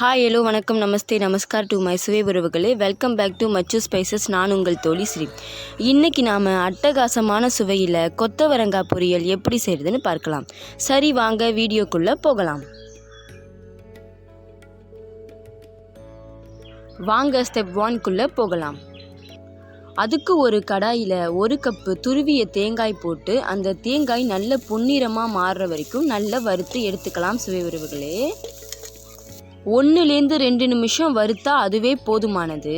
Hi hello வணக்கம் நமஸ்தே நமஸ்கார் to my சுவை உறவுகளே. Welcome back to much spices நான் உங்கள் தோழி ஸ்ரீ. இன்றைக்கி நாம் அட்டகாசமான சுவையில் கொத்தவரங்காய் பொரியல் எப்படி செய்கிறதுன்னு பார்க்கலாம். சரி வாங்க வீடியோக்குள்ளே போகலாம். வாங்க ஸ்டெப் ஒன்குள்ளே போகலாம். அதுக்கு ஒரு கடாயில் ஒரு கப்பு துருவிய தேங்காய் போட்டு அந்த தேங்காய் நல்ல பொன்னிறமாக மாறுற வரைக்கும் நல்லா வறுத்து எடுத்துக்கலாம் சுவை உறவுகளே. ஒன்றுலேருந்து ரெண்டு நிமிஷம் வறுத்தா அதுவே போதுமானது.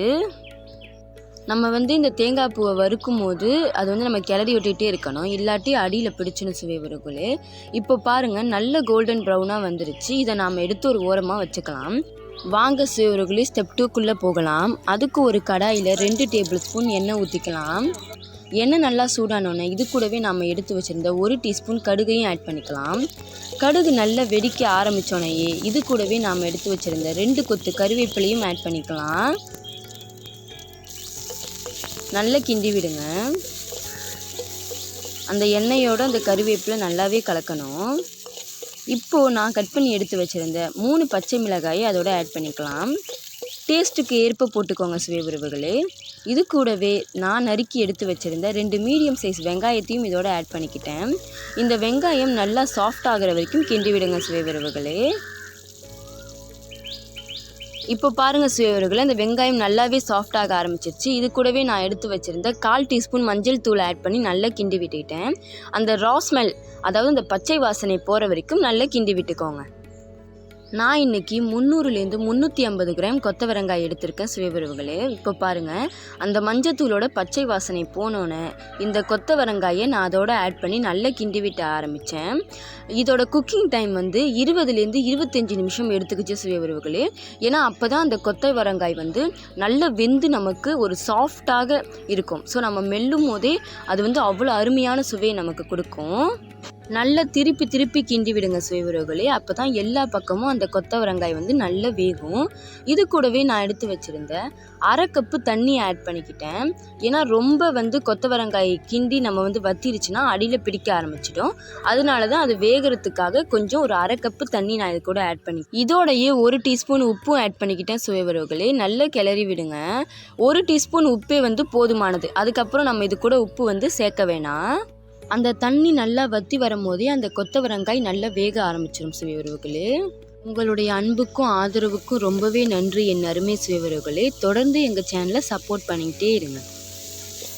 நம்ம வந்து இந்த தேங்காய் பூவை வறுக்கும் போது அது வந்து நம்ம கிளறி விட்டுகிட்டே இருக்கணும். இல்லாட்டி அடியில் பிடிச்சிடும் சுவை வரக்குள்ளே இப்போ பாருங்கள் நல்ல கோல்டன் ப்ரௌனாக வந்துருச்சு. இதை நாம் எடுத்து ஒரு ஓரமாக வச்சுக்கலாம். வாங்க சுவர்களே ஸ்டெப் டூக்குள்ளே போகலாம். அதுக்கு ஒரு கடாயில் ரெண்டு டேபிள் ஸ்பூன் எண்ணெய் ஊற்றிக்கலாம் எண்ணெய் நல்லா சூடானோன்னே இது கூடவே நாம் எடுத்து வச்சுருந்த ஒரு டீஸ்பூன் கடுகையும் ஆட் பண்ணிக்கலாம். கடுகு நல்லா வெடிக்க ஆரம்பித்தோன்னையே இது கூடவே நாம் எடுத்து வச்சுருந்த ரெண்டு கொத்து கருவேப்பிலையும் ஆட் பண்ணிக்கலாம். நல்லா கிண்டி விடுங்க. அந்த எண்ணெயோடு அந்த கருவேப்பிலை நல்லாவே கலக்கணும். இப்போது நான் கட் பண்ணி எடுத்து வச்சுருந்த மூணு பச்சை மிளகாயை அதோட ஆட் பண்ணிக்கலாம். டேஸ்ட்டுக்கு ஏற்ப போட்டுக்கோங்க சுவை உறவுகளே இது கூடவே நான் நறுக்கி எடுத்து வச்சுருந்த ரெண்டு மீடியம் சைஸ் வெங்காயத்தையும் இதோட ஆட் பண்ணிக்கிட்டேன். இந்த வெங்காயம் நல்லா சாஃப்ட் ஆகிற வரைக்கும் கிண்டி விடுங்க சுவை உறவுகளே இப்போ பாருங்கள் சுவையவர்களை இந்த வெங்காயம் நல்லாவே சாஃப்டாக ஆரம்பிச்சிருச்சு. இது கூடவே நான் எடுத்து வச்சுருந்த கால் டீஸ்பூன் மஞ்சள் தூள் ஆட் பண்ணி நல்லா கிண்டி விட்டுக்கிட்டேன். அந்த ரா ஸ்மெல் அதாவது இந்த பச்சை வாசனை போகிற வரைக்கும் நல்லா கிண்டி விட்டுக்கோங்க. நான் இன்னைக்கு முந்நூறுலேருந்து முந்நூற்றி ஐம்பது கிராம் கொத்தவரங்காய் எடுத்திருக்கேன் சுவைபருவுகளே இப்போ பாருங்கள் அந்த மஞ்சத்தூளோட பச்சை வாசனை போனோன்னே இந்த கொத்தவரங்காயை நான் அதோட ஆட் பண்ணி நல்லா கிண்டி விட்ட ஆரம்பித்தேன் இதோட குக்கிங் டைம் வந்து இருபதுலேருந்து இருபத்தஞ்சி நிமிஷம் எடுத்துக்கிச்சு சுவைபருவுகளே ஏன்னா அப்போ தான் அந்த கொத்தவரங்காய் வந்து நல்லா வெந்து நமக்கு ஒரு சாஃப்டாக இருக்கும். ஸோ நம்ம மெல்லும் போதே அது வந்து அவ்வளோ அருமையான சுவையை நமக்கு கொடுக்கும். நல்லா திருப்பி திருப்பி கிண்டி விடுங்க சுவைவுறவுகளே அப்போ தான் எல்லா பக்கமும் அந்த கொத்தவரங்காய் வந்து நல்லா வேகும். இது கூடவே நான் எடுத்து வச்சுருந்தேன் அரை கப்பு தண்ணி ஆட் பண்ணிக்கிட்டேன். ஏன்னா ரொம்ப வந்து கொத்தவரங்காய் கிண்டி நம்ம வந்து வத்திருச்சுன்னா அடியில் பிடிக்க ஆரம்பிச்சிடும். அதனால தான் அது வேகிறதுக்காக கொஞ்சம் ஒரு அரை கப்பு தண்ணி நான் இது கூட ஆட் பண்ணி இதோடையே ஒரு டீஸ்பூன் உப்பும் ஆட் பண்ணிக்கிட்டேன் சுவைவரவுகளே நல்லா கிளறி விடுங்க. ஒரு டீஸ்பூன் உப்பே வந்து போதுமானது. அதுக்கப்புறம் நம்ம இது கூட உப்பு வந்து சேர்க்க வேணாம். அந்த தண்ணி நல்லா வற்றி வரும்போதே அந்த கொத்தவரங்காய் நல்லா வேக ஆரம்பிச்சிடும் சுவையுறவுகளே உங்களுடைய அன்புக்கும் ஆதரவுக்கும் ரொம்பவே நன்றி என் அருமை சுவையுறவுகளே தொடர்ந்து எங்கள் சேனலை சப்போர்ட் பண்ணிக்கிட்டே இருங்க.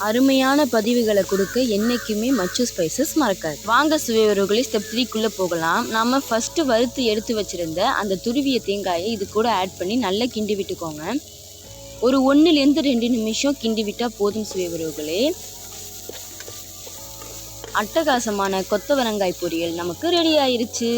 அருமையான பதிவுகளை கொடுக்க என்றைக்குமே மச்சு ஸ்பைசஸ் மறக்காது. வாங்க சுவையுறவுகளே ஸ்டெப் த்ரீக்குள்ளே போகலாம். நம்ம ஃபஸ்ட்டு வறுத்து எடுத்து வச்சுருந்த அந்த துருவிய தேங்காயை இது கூட ஆட் பண்ணி நல்லா கிண்டி விட்டுக்கோங்க. ஒரு ஒன்றுலேருந்து ரெண்டு நிமிஷம் கிண்டி விட்டால் போதும் சுவையுறவுகளே அட்டகாசமான கொத்தவரங்காய் பொரியல் நமக்கு ரெடி ஆயிருச்சு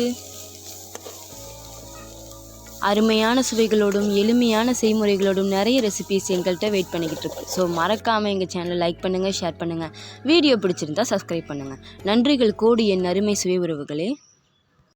அருமையான சுவைகளோடும் எளிமையான செய்முறைகளோடும் நிறைய ரெசிபிஸ் எங்கள்கிட்ட வெயிட் பண்ணிக்கிட்டு இருக்கு ஸோ மறக்காமல் எங்கள் சேனலை லைக் பண்ணுங்கள் ஷேர் பண்ணுங்கள் வீடியோ பிடிச்சிருந்தா சப்ஸ்கிரைப் பண்ணுங்கள் நன்றிகள் கோடி என் அருமை சுவை உறவுகளே.